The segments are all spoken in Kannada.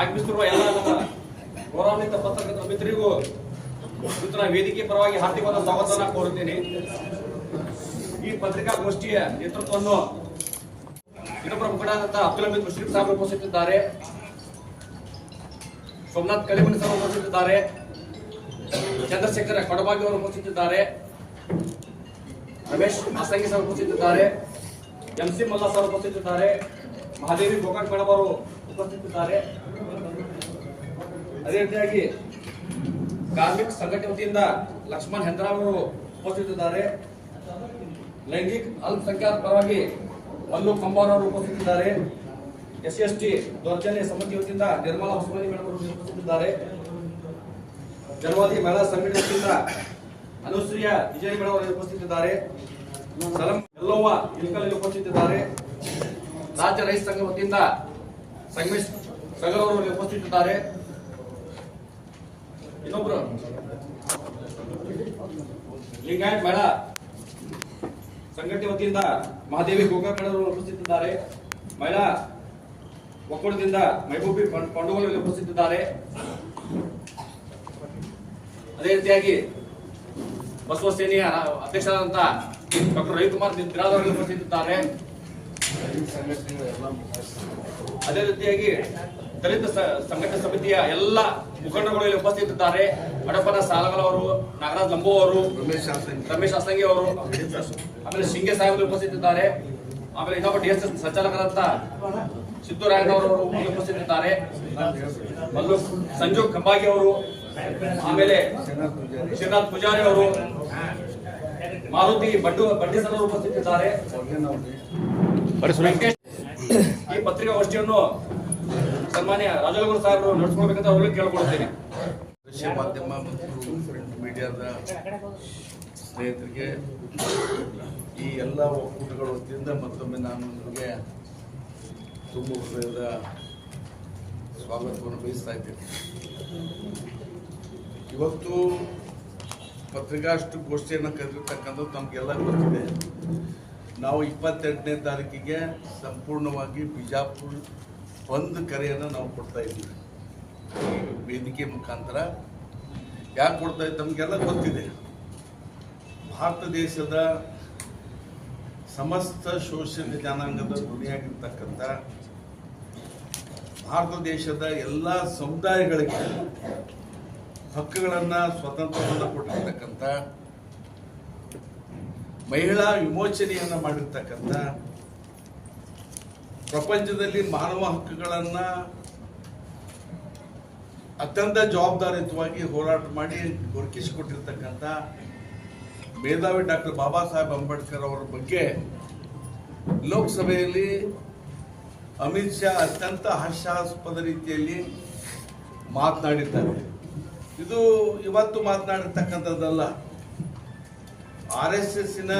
ಆಗಮಿಸಿರುವ ಎಲ್ಲ ನಮ್ಮ ಗೌರವಾನ್ವಿತ ಪತ್ರಕರ್ತರ ಮಿತ್ರರಿಗೂ ನೂತನ ವೇದಿಕೆ ಪರವಾಗಿ ಹಾರ್ದಿಕವಾದ ಸ್ವಾಗತವನ್ನು ಕೋರುತ್ತೇನೆ. ಈ ಪತ್ರಿಕಾಗೋಷ್ಠಿಯ ನೇತೃತ್ವವನ್ನು ಇನ್ನೊಬ್ಬರ ಮುಖಂಡರಾದಂಥ ಅಬ್ದುಲ್ ಹಮೀದ್ ಮುಶ್ರೀಫ್ ಸಾಹೇಬ್ ಉಪಸ್ಥಿತಿದ್ದಾರೆ. ಸೋಮನಾಥ್ ಕಲಿಮನಿ ಸರ್ ಉಪಸ್ಥಿತಿದ್ದಾರೆ. ಚಂದ್ರಶೇಖರ ಕೊಡಬಾಗಿ ಅವರು ಉಪಸ್ಥಿತಿದ್ದಾರೆ. ರಮೇಶ್ ಮಾಸಂಗಿ ಸರ್ ಉಪಸ್ಥಿತಿದ್ದಾರೆ. ಎಂ ಸಿ ಮಲ್ಲಾ ಸರ್ ಉಪಸ್ಥಿತಿದ್ದಾರೆ. ಮಹಾದೇವಿ ಗೋಕಾಕ್ ಮೇಡಮ್ ಅವರು ಉಪಸ್ಥಿತಿದ್ದಾರೆ. ಅದೇ ರೀತಿಯಾಗಿ ಕಾರ್ಮಿಕ ಸಂಘಟನೆ ವತಿಯಿಂದ ಲಕ್ಷ್ಮಣ್ ಹೆಂದ್ರಾವ್ ಅವರು ಉಪಸ್ಥಿತಿದ್ದಾರೆ. ಲೈಂಗಿಕ ಅಲ್ಪಸಂಖ್ಯಾತ ಪರವಾಗಿ ಮಲ್ಲು ಕಂಬಾರ್ ಅವರು ಉಪಸ್ಥಿತಿದ್ದಾರೆ. ಎಸ್ ಎಸ್ ಟಿ ದೌರ್ಜನ್ಯ ಸಮಿತಿ ವತಿಯಿಂದ ನಿರ್ಮಲಾ ಹೊಸಮನಿ ಮೇಡಮ್ ಅವರು ಉಪಸ್ಥಿತಿದ್ದಾರೆ. ಜನವಾದಿ ಮಹಿಳಾ ಸಂಘಟನೆ ವತಿಯಿಂದ ಅನುಶ್ರೀಯ ವಿಜಯ್ ಮೇಡಮ್ ಅವರು ಉಪಸ್ಥಿತಿದ್ದಾರೆ. ಸಲಂ ಎಲ್ಲವ್ವ ಇಲ್ಕಲ್ ಉಪಸ್ಥಿತಿದ್ದಾರೆ. ರಾಜ್ಯ ರೈತ ಸಂಘ ವತಿಯಿಂದ ಸಂಗಮೇಶ್ ಸಗರ್ ಅವರು ಉಪಸ್ಥಿತಿದ್ದಾರೆ. ಇನ್ನೊಬ್ರು? ಲಿಂಗಾಯತ್ ಮೇಳ. ಸಂಘಟನೆ ವತಿಯಿಂದ ಮಹಾದೇವಿ ಗೋಕಾಕಣವರು ಮೇಡಮ್ ಉಪಸ್ಥಿತಿದ್ದಾರೆ. ಮಹಿಳಾ ಒಕ್ಕೂಟದಿಂದ ಮೈಬೂಬಿ ಪಂಡುಗಳು ಇಲ್ಲಿ ಉಪಸ್ಥಿತಿದ್ದಾರೆ. ಅದೇ ರೀತಿಯಾಗಿ ಬಸವ ಸೇನೆಯ ಅಧ್ಯಕ್ಷರಾದಂತ ಡಾಕ್ಟರ್ ರವಿಕುಮಾರ್ ಬಿರಾದರ್ ಅವರು ಉಪಸ್ಥಿತಿದ್ದಾರೆ. ಅದೇ ರೀತಿಯಾಗಿ ದಲಿತ ಸಂಘಟನೆ ಸಮಿತಿಯ ಎಲ್ಲ ಮುಖಂಡರುಗಳು ಇಲ್ಲಿ ಉಪಸ್ಥಿತಿದ್ದಾರೆ. ಹಡಪನ ಸಾಲಗಳ ಅವರು ನಾಗರಾಜ್ ಲಂಬೋ ಅವರು ರಮೇಶ್ ಅಸಂಗಿ ಅವರು ಆಮೇಲೆ ಶಿಂಗೆ ಸಾಹೇಬ್ ಉಪಸ್ಥಿತಿದ್ದಾರೆ. ಆಮೇಲೆ ಇನ್ನೊಬ್ಬ ಡಿ ಎಸ್ ಎಸ್ ಸಂಚಾಲಕರಂತ ಉಪಸ್ಥಿತಿದ್ದಾರೆ. ಮಲ್ಲು ಸಂಜು ಕಂಬಾಗಿ ಅವರು ಆಮೇಲೆ ಶ್ರೀನಾಥ್ ಪೂಜಾರಿ ಅವರು ಮಾರುತಿ ಬಡ್ಡು ಬಡ್ಡಿ ಸರ್ ಉಪಸ್ಥಿತಿದ್ದಾರೆ. ಈ ಪತ್ರಿಕಾಗೋಷ್ಠಿಯನ್ನು ಸನ್ಮಾನ್ಯ ರಾಜಗೌಡ ಸಾಹೇಬರು ನಡೆಸ್ಕೊಳ್ಬೇಕಂತ ಅವ್ರಿಗೆ ಕೇಳ್ಕೊಳ್ತೇನೆ ದೃಶ್ಯ ಮಾಧ್ಯಮ ಮತ್ತು ಪ್ರಿಂಟ್ ಮೀಡಿಯಾದ ಸ್ನೇಹಿತರಿಗೆ ಈ ಎಲ್ಲ ಒಕ್ಕೂಟಗಳ ವತಿಯಿಂದ ಮತ್ತೊಮ್ಮೆ ನಾನು ನಿಮಗೆ ತುಂಬ ಹೃದಯದ ಸ್ವಾಗತವನ್ನು ಬಯಸ್ತಾ ಇದ್ದೇನೆ. ಇವತ್ತು ಪತ್ರಿಕಾಷ್ಟು ಗೋಷ್ಠಿಯನ್ನು ಕರೆದಿರ್ತಕ್ಕಂಥದ್ದು ನಮಗೆಲ್ಲ ಗೊತ್ತಿದೆ. ನಾವು ಇಪ್ಪತ್ತೆಂಟನೇ ತಾರೀಕಿಗೆ ಸಂಪೂರ್ಣವಾಗಿ ಬಿಜಾಪುರ ಬಂದ್ ಕರೆಯನ್ನು ನಾವು ಕೊಡ್ತಾ ಇದ್ದೀವಿ. ವೇದಿಕೆ ಮುಖಾಂತರ. ಯಾಕೆ ಕೊಡ್ತಾ ಇದ್ದು ನಮಗೆಲ್ಲ ಗೊತ್ತಿದೆ. ಭಾರತ ದೇಶದ ಸಮಸ್ತ ಶೋಷಿತ ಜನಾಂಗದ ಧ್ವನಿಯಾಗಿರ್ತಕ್ಕಂಥ ಭಾರತ ದೇಶದ ಎಲ್ಲ ಸಮುದಾಯಗಳಿಗೆ ಹಕ್ಕುಗಳನ್ನು ಸ್ವತಂತ್ರವನ್ನು ಕೊಟ್ಟಿರ್ತಕ್ಕಂಥ ಮಹಿಳಾ ವಿಮೋಚನೆಯನ್ನು ಮಾಡಿರ್ತಕ್ಕಂಥ ಪ್ರಪಂಚದಲ್ಲಿ ಮಾನವ ಹಕ್ಕುಗಳನ್ನು ಅತ್ಯಂತ ಜವಾಬ್ದಾರಿಯುತವಾಗಿ ಹೋರಾಟ ಮಾಡಿ ದೊರಕಿಸಿಕೊಟ್ಟಿರ್ತಕ್ಕಂಥ ಮೇಧಾವಿ ಡಾಕ್ಟರ್ ಬಾಬಾ ಸಾಹೇಬ್ ಅಂಬೇಡ್ಕರ್ ಅವರ ಬಗ್ಗೆ ಲೋಕಸಭೆಯಲ್ಲಿ ಅಮಿತ್ ಶಾ ಅತ್ಯಂತ ಹಾಸ್ಯಾಸ್ಪದ ರೀತಿಯಲ್ಲಿ ಮಾತನಾಡಿದ್ದಾರೆ. ಇದು ಇವತ್ತು ಮಾತನಾಡಿರ್ತಕ್ಕಂಥದ್ದಲ್ಲ. ಆರ್ ಎಸ್ ಎಸ್ಸಿನ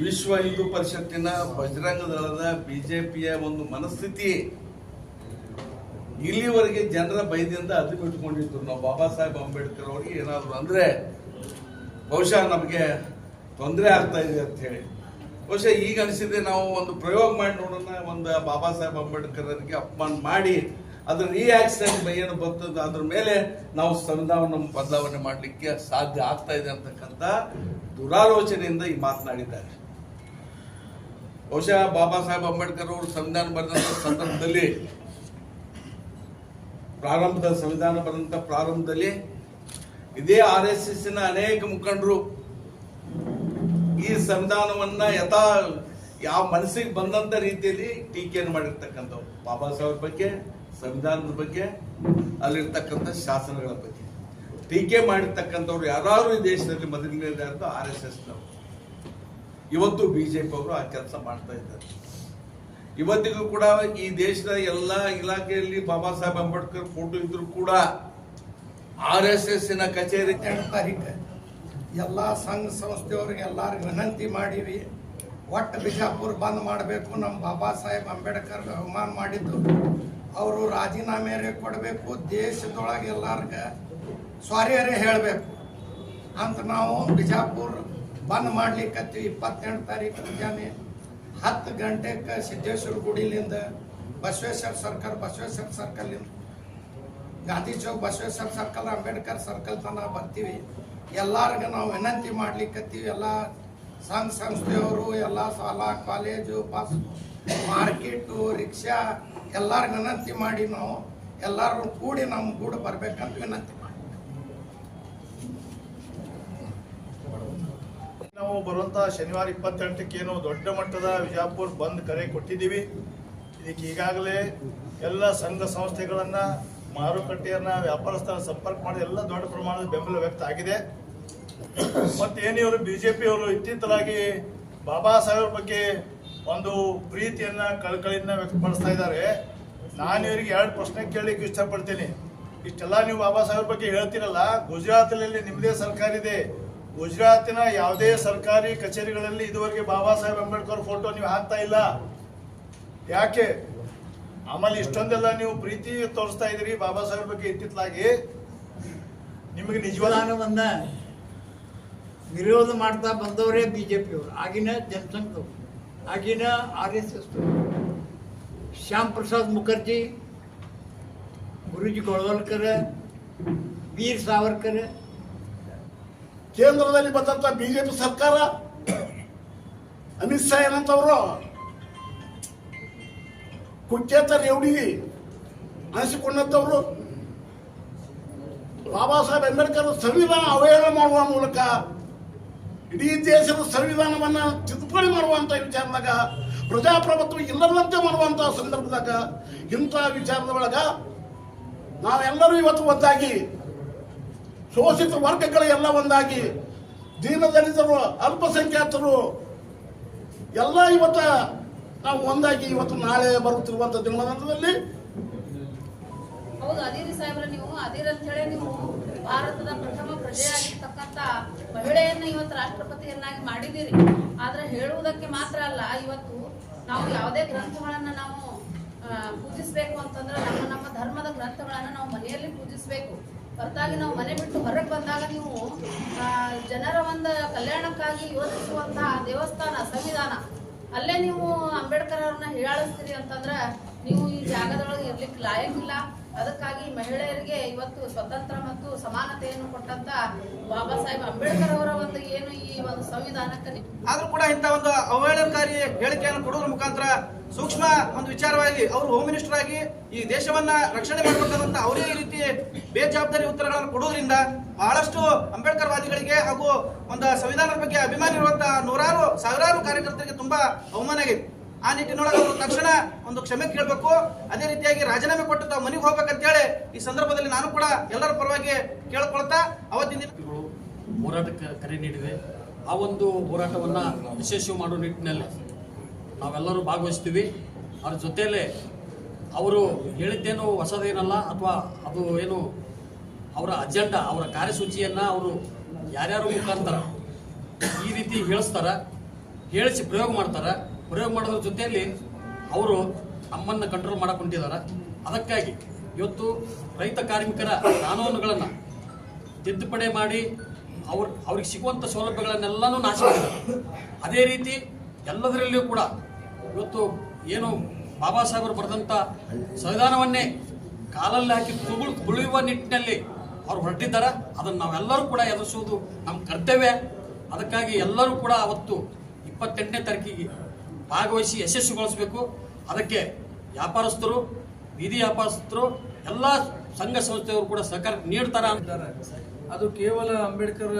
ವಿಶ್ವ ಹಿಂದೂ ಪರಿಷತ್ತಿನ ಬಜರಂಗ ದಳದ ಬಿಜೆಪಿಯ ಒಂದು ಮನಸ್ಥಿತಿ ಇಲ್ಲಿವರೆಗೆ ಜನರ ಭಯದಿಂದ ಅದು ಬಿಟ್ಕೊಂಡಿದ್ರು ನಾವು ಬಾಬಾ ಸಾಹೇಬ್ ಅಂಬೇಡ್ಕರ್ ಅವರಿಗೆ ಏನಾದ್ರು ಅಂದ್ರೆ ಬಹುಶಃ ನಮಗೆ ತೊಂದರೆ ಆಗ್ತಾ ಇದೆ ಅಂತ ಹೇಳಿ. ಬಹುಶಃ ಈಗ ಅನಿಸಿದೆ ನಾವು ಒಂದು ಪ್ರಯೋಗ ಮಾಡಿ ನೋಡೋಣ, ಒಂದು ಬಾಬಾ ಸಾಹೇಬ್ ಅಂಬೇಡ್ಕರ್ ಅವರಿಗೆ ಅಪಮಾನ ಮಾಡಿ ಅದ್ರ ರಿಯಾಕ್ಷನ್ ಏನು ಬರ್ತದೆ, ಅದ್ರ ಮೇಲೆ ನಾವು ಸಂವಿಧಾನ ಬದಲಾವಣೆ ಮಾಡಲಿಕ್ಕೆ ಸಾಧ್ಯ ಆಗ್ತಾ ಇದೆ ಅಂತಕ್ಕಂಥ ದುರಾಲೋಚನೆಯಿಂದ ಈ ಮಾತನಾಡಿದ್ದಾರೆ. ಬಹುಶಃ ಬಾಬಾ ಸಾಹೇಬ್ ಅಂಬೇಡ್ಕರ್ ಅವರು ಸಂವಿಧಾನ ಬರೆದಂಥ ಸಂದರ್ಭದಲ್ಲಿ, ಪ್ರಾರಂಭದ ಸಂವಿಧಾನ ಬರೆದಂಥ ಪ್ರಾರಂಭದಲ್ಲಿ ಇದೇ ಆರ್ ಎಸ್ ಎಸ್ನ ಅನೇಕ ಮುಖಂಡರು ಈ ಸಂವಿಧಾನವನ್ನ ಯಥಾ ಯಾವ ಮನಸ್ಸಿಗೆ ಬಂದಂತ ರೀತಿಯಲ್ಲಿ ಟೀಕೆಯನ್ನು ಮಾಡಿರ್ತಕ್ಕಂಥವ್ರು. ಬಾಬಾ ಸಾಹೇಬ್ ಬಗ್ಗೆ ಸಂವಿಧಾನದ ಬಗ್ಗೆ ಅಲ್ಲಿರ್ತಕ್ಕಂಥ ಶಾಸನಗಳ ಬಗ್ಗೆ. ಟೀಕೆ ಮಾಡಿರ್ತಕ್ಕಂಥವ್ರು ಯಾರು ಈ ದೇಶದಲ್ಲಿ ಮೊದಲನೇದಾರ್ದು ಆರ್ ಎಸ್ ಎಸ್ ನವರು. ಇವತ್ತು ಬಿಜೆಪಿ ಅವರು ಆ ಕೆಲಸ ಮಾಡ್ತಾ ಇದ್ದಾರೆ. ಇವತ್ತಿಗೂ ಕೂಡ ಈ ದೇಶದ ಎಲ್ಲ ಇಲಾಖೆಯಲ್ಲಿ ಬಾಬಾ ಸಾಹೇಬ್ ಅಂಬೇಡ್ಕರ್ ಫೋಟೋ ಇದ್ರು ಕೂಡ ಆರ್ ಎಸ್ ಎಸ್ನ ಕಚೇರಿ ತಾರೀಕು ಎಲ್ಲ ಸಂಘ ಸಂಸ್ಥೆಯವ್ರಿಗೆ ಎಲ್ಲರಿಗೂ ವಿನಂತಿ ಮಾಡೀವಿ. ಒಟ್ಟು ಬಿಜಾಪುರ ಬಂದ್ ಮಾಡಬೇಕು, ನಮ್ಮ ಬಾಬಾ ಸಾಹೇಬ್ ಅಂಬೇಡ್ಕರ್ ಅವಮಾನ ಮಾಡಿದ್ದು. ಅವರು ರಾಜೀನಾಮೆ ಕೊಡಬೇಕು, ದೇಶದೊಳಗೆ ಎಲ್ಲಾರ್ಗ ಸ್ವಾರಿಯರೇ ಹೇಳಬೇಕು. ಅಂತ ನಾವು ಬಿಜಾಪುರ ಬಂದ್ ಮಾಡ್ಲಿಕ್ಕೆ ಇಪ್ಪತ್ತೆಂಟು ತಾರೀಕು ಮುಂಜಾನೆ ಹತ್ತು ಗಂಟೆಗೆ ಸಿದ್ದೇಶ್ವರ ಗುಡಿಲಿಂದ ಬಸವೇಶ್ವರ ಸರ್ಕಲ್ ಬಸವೇಶ್ವರ ಸರ್ಕಲ್ಲಿಂದ ಗಾಂಧಿ ಚೌಕ್, ಬಸವೇಶ್ವರ ಸರ್ಕಲ್ ಅಂಬೇಡ್ಕರ್ ಸರ್ಕಲ್ ತನಕ ಬರ್ತೀವಿ. ಎಲ್ಲರಿಗೂ ನಾವು ವಿನಂತಿ ಮಾಡ್ಲಿಕ್ಕತ್ತೀವಿ, ಎಲ್ಲ ಸಂಘ ಸಂಸ್ಥೆಯವರು, ಎಲ್ಲ ಶಾಲಾ, ಕಾಲೇಜು ಬಸ್ ಮಾರ್ಕೆಟು, ರಿಕ್ಷಾ ಎಲ್ಲರಿಗೂ ವಿನಂತಿ ಮಾಡಿ ನಾವು ಎಲ್ಲರೂ ಕೂಡಿ ನಮ್ಮ ಕೂಡ ಬರಬೇಕಂತ ವಿನಂತಿ ಮಾಡಿ. ನಾವು ಬರುವಂತ ಶನಿವಾರ ಇಪ್ಪತ್ತೆಂಟಕ್ಕೆ ಏನು ದೊಡ್ಡ ಮಟ್ಟದ ವಿಜಾಪುರ ಬಂದ್ ಕರೆ ಕೊಟ್ಟಿದ್ದೀವಿ. ಇದಕ್ಕೆ ಈಗಾಗಲೇ ಎಲ್ಲ ಸಂಘ ಸಂಸ್ಥೆಗಳನ್ನ, ಮಾರುಕಟ್ಟೆಯನ್ನು, ವ್ಯಾಪಾರಸ್ಥರ ಸಂಪರ್ಕ ಮಾಡಿ ಎಲ್ಲ ದೊಡ್ಡ ಪ್ರಮಾಣದ ಬೆಂಬಲ ವ್ಯಕ್ತ ಆಗಿದೆ. ಮತ್ತೆ ಏನು ಬಿ ಬಿಜೆಪಿ ಅವರು ಇತ್ತೀಚಲಾಗಿ ಬಾಬಾ ಸಾಹೇಬ್ರ ಬಗ್ಗೆ ಒಂದು ಪ್ರೀತಿಯನ್ನ ಕಳಕಳಿಯನ್ನ ವ್ಯಕ್ತಪಡಿಸ್ತಾ ಇದ್ದಾರೆ. ನಾನು ಇವರಿಗೆ ಎರಡು ಪ್ರಶ್ನೆ ಕೇಳಲಿಕ್ಕೆ ಇಷ್ಟಪಡ್ತೀನಿ. ಇಷ್ಟೆಲ್ಲ ನೀವು ಬಾಬಾ ಸಾಹೇಬ್ ಬಗ್ಗೆ ಹೇಳ್ತೀರಲ್ಲ ಗುಜರಾತ್ನಲ್ಲಿ ನಿಮ್ಮದೇ ಸರ್ಕಾರ ಇದೆ. ಗುಜರಾತಿನ ಯಾವುದೇ ಸರ್ಕಾರಿ ಕಚೇರಿಗಳಲ್ಲಿ ಇದುವರೆಗೆ ಬಾಬಾ ಸಾಹೇಬ್ ಅಂಬೇಡ್ಕರ್ ಫೋಟೋ ನೀವು ಹಾಕ್ತಾ ಇಲ್ಲ. ಯಾಕೆ? ಆಮೇಲೆ ಇಷ್ಟೊಂದೆಲ್ಲ ನೀವು ಪ್ರೀತಿ ತೋರಿಸ್ತಾ ಇದ್ದೀರಿ ಬಾಬಾ ಸಾಹೇಬ್ ಬಗ್ಗೆ ಇತ್ತಿತ್ತಲಾಗಿ ನಿಮಗೆ ನಿಜವಾದ ವಿರೋಧ ಮಾಡ್ತಾ ಬಂದವರೇ ಬಿಜೆಪಿಯವರು, ಆಗಿನ ಜನಸಂಘದವರು. ಆಗಿನ R S S Shyam Prasad Mukherjee Guruji Golwalkar Veer Savarkar ಕೇಂದ್ರದಲ್ಲಿ ಬಂದಂತ ಬಿಜೆಪಿ ಸರ್ಕಾರ ಅಮಿತ್ ಶಾ ಏನಂತವ್ರು ಕುಖ್ಯಾತ ರೇವಡಿ ಅನಿಸಿಕೊಂಡಂತವ್ರು ಬಾಬಾ ಸಾಹೇಬ್ ಅಂಬೇಡ್ಕರ್ ಸಂವಿಧಾನ ಅವಹೇಳನ ಮಾಡುವ ಮೂಲಕ ಇಡೀ ದೇಶದ ಸಂವಿಧಾನವನ್ನ ತಿದ್ದುಪಡಿ ಮಾಡುವಂತ ವಿಚಾರದಾಗ, ಪ್ರಜಾಪ್ರಭುತ್ವ ಇಲ್ಲದಂತೆ ಮಾಡುವಂತ ಸಂದರ್ಭದಾಗ, ಇಂಥ ವಿಚಾರದ ಒಳಗ ನಾವೆಲ್ಲರೂ ಇವತ್ತು ಒಂದಾಗಿ, ಶೋಷಿತ ವರ್ಗಗಳ ಎಲ್ಲ ಒಂದಾಗಿ, ದೀನದಲಿತರು, ಅಲ್ಪಸಂಖ್ಯಾತರು, ಎಲ್ಲ ಇವತ್ತ ನಾವು ಒಂದಾಗಿ ಇವತ್ತು ನಾಳೆ ಬರುತ್ತಿರುವಂತ ದಿನಮಾನದಲ್ಲಿ ಹೌದು ಅದೇ ಸಾಹೇಬ್ರ, ನೀವು ಅದೇ ಅಂತ ಹೇಳಿ ನೀವು ಭಾರತದ ಪ್ರಥಮ ಪ್ರಜೆಯಾಗಿರ್ತಕ್ಕಂತ ಮಹಿಳೆಯನ್ನ ಇವತ್ತು ರಾಷ್ಟ್ರಪತಿಯನ್ನಾಗಿ ಮಾಡಿದ್ದೀರಿ. ಆದ್ರೆ ಹೇಳುವುದಕ್ಕೆ ಮಾತ್ರ ಅಲ್ಲ, ಇವತ್ತು ನಾವು ಯಾವುದೇ ಗ್ರಂಥಗಳನ್ನ ನಾವು ಪೂಜಿಸಬೇಕು ಪೂಜಿಸ್ಬೇಕು ಅಂತಂದ್ರೆ ನಮ್ಮ ನಮ್ಮ ಧರ್ಮದ ಗ್ರಂಥಗಳನ್ನ ನಾವು ಮನೆಯಲ್ಲಿ ಪೂಜಿಸ್ಬೇಕು. ಹೊರತಾಗಿ ನಾವು ಮನೆ ಬಿಟ್ಟು ಹೊರಗೆ ಬಂದಾಗ ನೀವು ಜನರ ಒಂದು ಕಲ್ಯಾಣಕ್ಕಾಗಿ ಯೋಚಿಸುವಂತಹ ದೇವಸ್ಥಾನ, ಸಂವಿಧಾನ, ಅಲ್ಲೇ ನೀವು ಅಂಬೇಡ್ಕರ್ ಅವ್ರನ್ನ ಹೀಯಾಳಿಸ್ತೀರಿ ಅಂತಂದ್ರೆ ನೀವು ಈ ಜಾಗದೊಳಗೆ ಇರ್ಲಿಕ್ಕೆ ಲಾಯಕ್ಕಿಲ್ಲ. ಅದಕ್ಕಾಗಿ ಮಹಿಳೆಯರಿಗೆ ಇವತ್ತು ಸ್ವತಂತ್ರ ಮತ್ತು ಸಮಾನತೆಯನ್ನು ಕೊಟ್ಟಂತ ಬಾಬಾ ಸಾಹೇಬ್ ಅಂಬೇಡ್ಕರ್ ಅವರ ಒಂದು ಏನು ಈ ಒಂದು ಸಂವಿಧಾನಕ್ಕೆ ಆದ್ರೂ ಕೂಡ ಇಂಥ ಒಂದು ಅವಹೇಳನಕಾರಿ ಹೇಳಿಕೆಯನ್ನು ಕೊಡೋದ್ರ ಮುಖಾಂತರ ಸೂಕ್ಷ್ಮ ಒಂದು ವಿಚಾರವಾಗಿ ಅವರು ಹೋಮ್ ಮಿನಿಸ್ಟರ್ ಆಗಿ ಈ ದೇಶವನ್ನ ರಕ್ಷಣೆ ಮಾಡಬೇಕಾದಂತ ಅವರೇ ಈ ರೀತಿ ಬೇಜವಾಬ್ದಾರಿ ಉತ್ತರಗಳನ್ನು ಕೊಡುವುದರಿಂದ ಬಹಳಷ್ಟು ಅಂಬೇಡ್ಕರ್ ವಾದಿಗಳಿಗೆ ಹಾಗೂ ಒಂದು ಸಂವಿಧಾನದ ಬಗ್ಗೆ ಅಭಿಮಾನಿ ಇರುವಂತಹ ನೂರಾರು ಸಾವಿರಾರು ಕಾರ್ಯಕರ್ತರಿಗೆ ತುಂಬಾ ಅವಮಾನ ಆಗಿದೆ. ಆ ನಿಟ್ಟಿನೊಳಗೆ ಅವರು ತಕ್ಷಣ ಒಂದು ಕ್ಷಮೆ ಕೇಳಬೇಕು. ಅದೇ ರೀತಿಯಾಗಿ ರಾಜೀನಾಮೆ ಕೊಟ್ಟು ತಾವು ಮನೆಗೆ ಹೋಗ್ಬೇಕಂತೇಳಿ ಈ ಸಂದರ್ಭದಲ್ಲಿ ನಾನು ಕೂಡ ಎಲ್ಲರ ಪರವಾಗಿ ಕೇಳ್ಕೊಳ್ತಾ ಅವತ್ತಿನ ಹೋರಾಟಕ್ಕೆ ಕರೆ ನೀಡಿವೆ. ಆ ಒಂದು ಹೋರಾಟವನ್ನು ಯಶಸ್ವಿ ಮಾಡೋ ನಿಟ್ಟಿನಲ್ಲಿ ನಾವೆಲ್ಲರೂ ಭಾಗವಹಿಸ್ತೀವಿ. ಅದ್ರ ಜೊತೆಯಲ್ಲೇ ಅವರು ಹೇಳಿದ್ದೇನು ಹೊಸದೇನಲ್ಲ ಅಥವಾ ಅದು ಏನು ಅವರ ಅಜೆಂಡಾ, ಅವರ ಕಾರ್ಯಸೂಚಿಯನ್ನು ಅವರು ಯಾರ್ಯಾರು ಮುಖಾಂತರ ಈ ರೀತಿ ಹೇಳಿಸ್ತಾರೆ, ಹೇಳಿಸಿ ಪ್ರಯೋಗ ಮಾಡ್ತಾರ. ಪ್ರಯೋಗ ಮಾಡೋದ್ರ ಜೊತೆಯಲ್ಲಿ ಅವರು ನಮ್ಮನ್ನು ಕಂಟ್ರೋಲ್ ಮಾಡಕ್ಕೆ ಹೊಂಟಿದ್ದಾರೆ. ಅದಕ್ಕಾಗಿ ಇವತ್ತು ರೈತ ಕಾರ್ಮಿಕರ ಕಾನೂನುಗಳನ್ನು ತಿದ್ದುಪಡಿ ಮಾಡಿ ಅವ್ರ, ಅವ್ರಿಗೆ ಸಿಗುವಂಥ ಸೌಲಭ್ಯಗಳನ್ನೆಲ್ಲನೂ ನಾಶ ಅದೇ ರೀತಿ ಎಲ್ಲದರಲ್ಲಿಯೂ ಕೂಡ ಇವತ್ತು ಏನು ಬಾಬಾ ಸಾಹೇಬರು ಬರೆದಂಥ ಸಂವಿಧಾನವನ್ನೇ ಕಾಲಲ್ಲಿ ಹಾಕಿ ತುಗುಳು ತುಳಿಯುವ ನಿಟ್ಟಿನಲ್ಲಿ ಅವ್ರು ಹೊರಟಿದ್ದಾರೆ. ಅದನ್ನು ನಾವೆಲ್ಲರೂ ಕೂಡ ಎದುರಿಸುವುದು ನಮ್ಮ ಕರ್ತವ್ಯ. ಅದಕ್ಕಾಗಿ ಎಲ್ಲರೂ ಕೂಡ ಅವತ್ತು ಇಪ್ಪತ್ತೆಂಟನೇ ತಾರೀಕಿಗೆ ಭಾಗವಹಿಸಿ ಯಶಸ್ವಿಗೊಳಿಸಬೇಕು. ಅದಕ್ಕೆ ವ್ಯಾಪಾರಸ್ಥರು ಬೀದಿ ವ್ಯಾಪಾರಸ್ಥರು, ಎಲ್ಲ ಸಂಘ ಸಂಸ್ಥೆಯವರು ಕೂಡ ಸಹಕಾರ ನೀಡ್ತಾರೆ ಅದು ಕೇವಲ ಅಂಬೇಡ್ಕರ್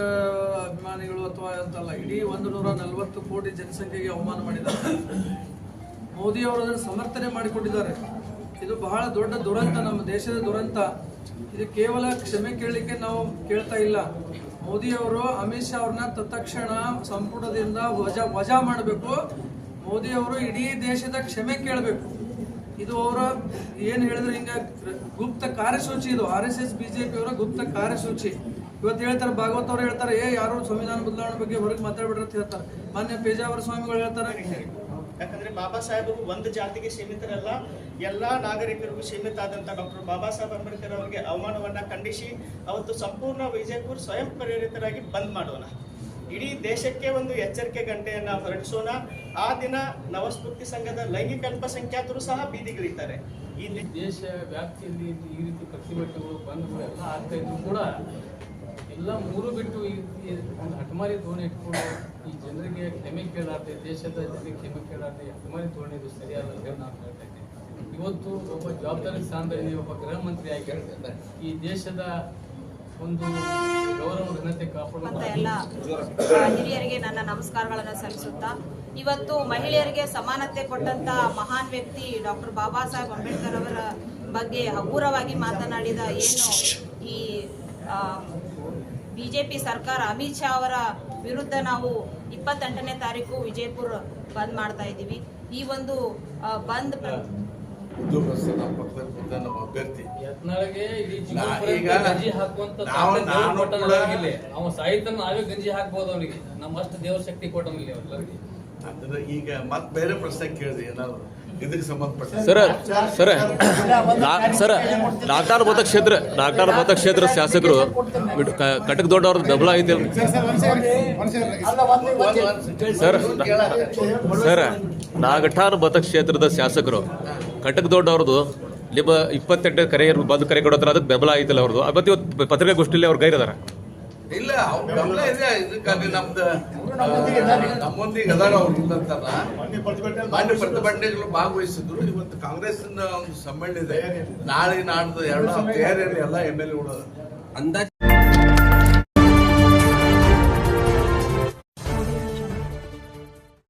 ಅಭಿಮಾನಿಗಳು ಅಥವಾ ಅಂತಲ್ಲ, ಇಡೀ ಒಂದು ನೂರ ನಲವತ್ತು ಕೋಟಿ ಜನಸಂಖ್ಯೆಗೆ ಅವಮಾನ ಮಾಡಿದ್ದಾರೆ. ಮೋದಿ ಅವರು ಅದನ್ನು ಸಮರ್ಥನೆ ಮಾಡಿಕೊಂಡಿದ್ದಾರೆ. ಇದು ಬಹಳ ದೊಡ್ಡ ದುರಂತ, ನಮ್ಮ ದೇಶದ ದುರಂತ. ಇದು ಕೇವಲ ಕ್ಷಮೆ ಕೇಳಲಿಕ್ಕೆ ನಾವು ಕೇಳ್ತಾ ಇಲ್ಲ. ಮೋದಿ ಅವರು ಅಮಿತ್ ಶಾ ಅವ್ರನ್ನ ತತ್ಕ್ಷಣ ಸಂಪುಟದಿಂದ ವಜಾ ವಜಾ ಮಾಡಬೇಕು. ಮೋದಿ ಅವರು ಇಡೀ ದೇಶದ ಕ್ಷಮೆ ಕೇಳಬೇಕು. ಇದು ಅವರ ಏನು ಹೇಳಿದ್ರೆ ಹಿಂಗ ಗುಪ್ತ ಕಾರ್ಯಸೂಚಿ ಇದು, ಆರ್ ಎಸ್ ಎಸ್ ಬಿಜೆಪಿ ಅವರ ಗುಪ್ತ ಕಾರ್ಯಸೂಚಿ. ಇವತ್ತು ಹೇಳ್ತಾರೆ, ಭಾಗವತ್ ಅವ್ರು ಹೇಳ್ತಾರೆ, ಏ, ಯಾರು ಸಂವಿಧಾನ ಬದಲಾವಣೆ ಬಗ್ಗೆ ಹೊರಗೆ ಮಾತಾಡ್ಬಿಡ್ರಿ ಅಂತ ಹೇಳ್ತಾರೆ. ಮಾನ್ಯ ಪೇಜಾವರ ಸ್ವಾಮಿಗಳು ಹೇಳ್ತಾರೆ. ಯಾಕಂದ್ರೆ ಬಾಬಾ ಸಾಹೇಬರು ಒಂದು ಜಾತಿಗೆ ಸೀಮಿತರಲ್ಲ, ಎಲ್ಲಾ ನಾಗರಿಕರಿಗೂ ಸೀಮಿತ ಆದಂತ ಡಾಕ್ಟರ್ ಬಾಬಾ ಸಾಹೇಬ್ ಅಂಬೇಡ್ಕರ್ ಅವರಿಗೆ ಅವಮಾನವನ್ನ ಖಂಡಿಸಿ, ಅವತ್ತು ಸಂಪೂರ್ಣ ವಿಜಯಪುರ ಸ್ವಯಂ ಪ್ರೇರಿತರಾಗಿ ಬಂದ್ ಮಾಡೋಣ. ಇಡೀ ದೇಶಕ್ಕೆ ಒಂದು ಎಚ್ಚರಿಕೆ ಗಂಟೆಯನ್ನು ಹೊರಡಿಸೋಣ. ಆ ದಿನ ನವಸ್ಫೂರ್ತಿ ಸಂಘದ ಲೈಂಗಿಕ ಅಲ್ಪಸಂಖ್ಯಾತರು ಸಹ ಬೀದಿಗಿಳಿತಾರೆ ಈ ದೇಶ ವ್ಯಾಪ್ತಿಯಲ್ಲಿ ಈ ರೀತಿ ಪ್ರತಿಭಟನೆಗಳು ಬಂದ್ಗಳು ಎಲ್ಲ ಆಗ್ತಾ ಇದ್ರು ಕೂಡ ಎಲ್ಲ ಮೂರು ಬಿಟ್ಟು ಈ ಒಂದು ಹಠಮಾರಿ ಧೋರಣೆ ಇಟ್ಕೊಂಡು ಈ ಜನರಿಗೆ ಕ್ಷಮೆ ಕೇಳಾರ್ದೆ ದೇಶದ ಜನರಿಗೆ ಕ್ಷಮೆ ಕೇಳಾರ್ದೆ ಹಠಮಾರಿ ಧೋರಣೆ ಇದು ಸರಿಯಾದ ಅಂತ ನಾನು ಹೇಳ್ತಾ ಇದ್ದೇನೆ. ಇವತ್ತು ಒಬ್ಬ ಜವಾಬ್ದಾರಿ ಸ್ಥಾನದಲ್ಲಿ ಒಬ್ಬ ಗೃಹ ಮಂತ್ರಿ ಆಗಿ ಈ ದೇಶದ ಒಂದು ಎಲ್ಲ ಹಿರಿಯರಿಗೆ ನನ್ನ ನಮಸ್ಕಾರಗಳನ್ನು ಸಲ್ಲಿಸುತ್ತಾ ಇವತ್ತು ಮಹಿಳೆಯರಿಗೆ ಸಮಾನತೆ ಕೊಟ್ಟಂತ ಮಹಾನ್ ವ್ಯಕ್ತಿ ಡಾಕ್ಟರ್ ಬಾಬಾ ಸಾಹೇಬ್ ಅಂಬೇಡ್ಕರ್ ಅವರ ಬಗ್ಗೆ ಹಗುರವಾಗಿ ಮಾತನಾಡಿದ ಏನು ಈ ಬಿಜೆಪಿ ಸರ್ಕಾರ ಅಮಿತ್ ಶಾ ಅವರ ವಿರುದ್ಧ ನಾವು ಇಪ್ಪತ್ತೆಂಟನೇ ತಾರೀಕು ವಿಜಯಪುರ ಬಂದ್ ಮಾಡ್ತಾ ಇದ್ದೀವಿ. ಈ ಒಂದು ಬಂದ್ ಪಕ್ಕದಲ್ಲಿ ಕೂತ ನಮ್ಮ ಅಭ್ಯರ್ಥಿ. ಈಗ ನಾವು- ನಾನು ಕೂಡ- ಅವ ಸಾಹಿತ್ಯನ ನಾವೇ ಗಂಜಿ ಹಾಕ್ಬೋದು ಅವನಿಗೆ ನಮ್ಮ ಅಷ್ಟು ದೇವ್ರ ಶಕ್ತಿ ಅಂದ್ರೆ ಈಗ ಮತ್ ಬೇರೆ ಪ್ರಶ್ನೆ ಕೇಳಿದೆ ಏನಾದ್ರು ಇದಕ್ಕೆ ಸಂಬಂಧಪಟ್ಟ ಸರ್ ಸರ್ ನಾ- ಸರ್ ನಾಲ್ಕಾರು ಮತಕ್ಷೇತ್ರ ಕ್ಷೇತ್ರ ಮತಕ್ಷೇತ್ರ ಶಾಸಕರು ಕಟಕ್ ದೊಡ್ಡ ಅವ್ರದ್ದು ಡಬಲ್ ಐತಿ ಸರ್ ಸರ್ ನಾಗಠಾರು ಮತಕ್ಷೇತ್ರದ ಶಾಸಕರು ಕಟಕ್ ದೊಡ್ಡ ಅವ್ರದ್ದು. ಲಿಬ ಇಪ್ಪತ್ತೆಂಟು ಕರೆ ಬಂದು ಕರೆ ಕೊಡೋದ್ರ ಅದಕ್ಕೆ ಬೆಬಲ ಆಯ್ತಲ್ಲ ಅವ್ರದ್ದು. ಮತ್ತೆ ಇವತ್ತು ಪತ್ರಿಕಾಗೋಷ್ಠಿಯಲ್ಲಿ ಅವ್ರು ಗೈರದಾರ? ಇಲ್ಲ ಅವ್ರ ಗಮನ ಇದೆ. ಇದಕ್ಕಾಗಿ ನಮ್ದು ನಮ್ಮೊಂದಿಗೆ ಅದಾರ ಅವ್ರು ಪ್ರತಿಭಟನೆ ಮಾನ್ಯ ಪ್ರತಿಭಟನೆಗಳು ಭಾಗವಹಿಸಿದ್ರು. ಇವತ್ತು ಕಾಂಗ್ರೆಸ್ನ ಒಂದು ಸಮ್ಮೇಳನ ಇದೆ. ನಾಳೆ ನಾಡ್ದು ಎರಡು ತಯಾರಿಯಲ್ಲಿ ಎಲ್ಲ ಎಂ ಎಲ್ ಎಗಳು. ಅಂದಾಜ್